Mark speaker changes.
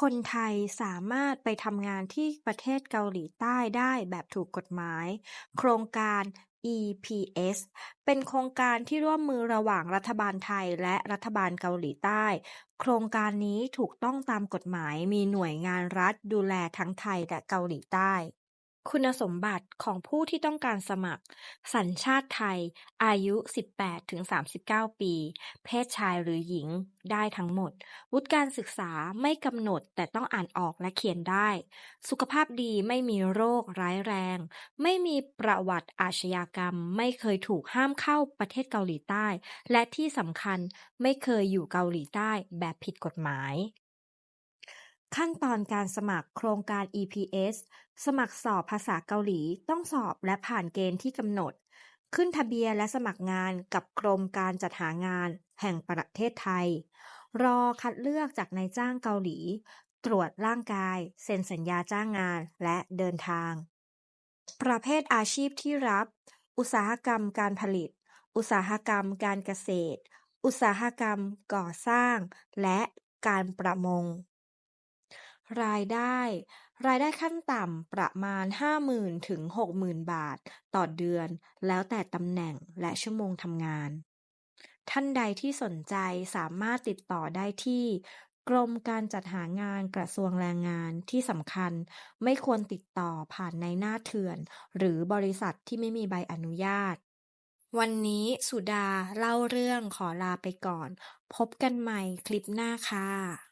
Speaker 1: คนไทยสามารถไปทำงานที่ประเทศเกาหลีใต้ได้แบบถูกกฎหมาย โครงการ EPS เป็นโครงการที่ร่วมมือระหว่างรัฐบาลไทยและรัฐบาลเกาหลีใต้ โครงการนี้ถูกต้องตามกฎหมายมีหน่วยงานรัฐดูแลทั้งไทยและเกาหลีใต้ คุณสมบัติของผู้ที่ต้องการสมัคร สัญชาติไทย อายุ 18-39 ปี เพศชายหรือหญิง ได้ทั้งหมด วุฒิการศึกษาไม่กำหนดแต่ต้องอ่านออกและเขียนได้ สุขภาพดีไม่มีโรคร้ายแรง ไม่มีประวัติอาชญากรรม ไม่เคยถูกห้ามเข้าประเทศเกาหลีใต้ และที่สำคัญไม่เคยอยู่เกาหลีใต้แบบผิดกฎหมาย ขั้นตอนการสมัครโครงการ EPS สมัครสอบภาษาเกาหลีต้องสอบและผ่านเกณฑ์ที่กำหนด ขึ้นทะเบียนและสมัครงานกับกรมการจัดหางานแห่งประเทศไทย รอคัดเลือกจากนายจ้างเกาหลี ตรวจร่างกาย เซ็นสัญญาจ้างงานและเดินทาง ประเภทอาชีพที่รับ อุตสาหกรรมการผลิต อุตสาหกรรมการเกษตร อุตสาหกรรมก่อสร้าง และการประมง รายได้ รายได้ขั้นต่ำประมาณ 50,000 ถึง 60,000 บาท ต่อเดือน แล้วแต่ตำแหน่งและชั่วโมงทำงาน ท่านใดที่สนใจสามารถติดต่อได้ที่กรมการจัดหางานกระทรวงแรงงานที่สำคัญ ไม่ควรติดต่อผ่านในหน้าเถื่อน หรือบริษัทที่ไม่มีใบอนุญาต วันนี้สุดาเล่าเรื่องขอลาไปก่อน พบกันใหม่คลิปหน้าค่ะ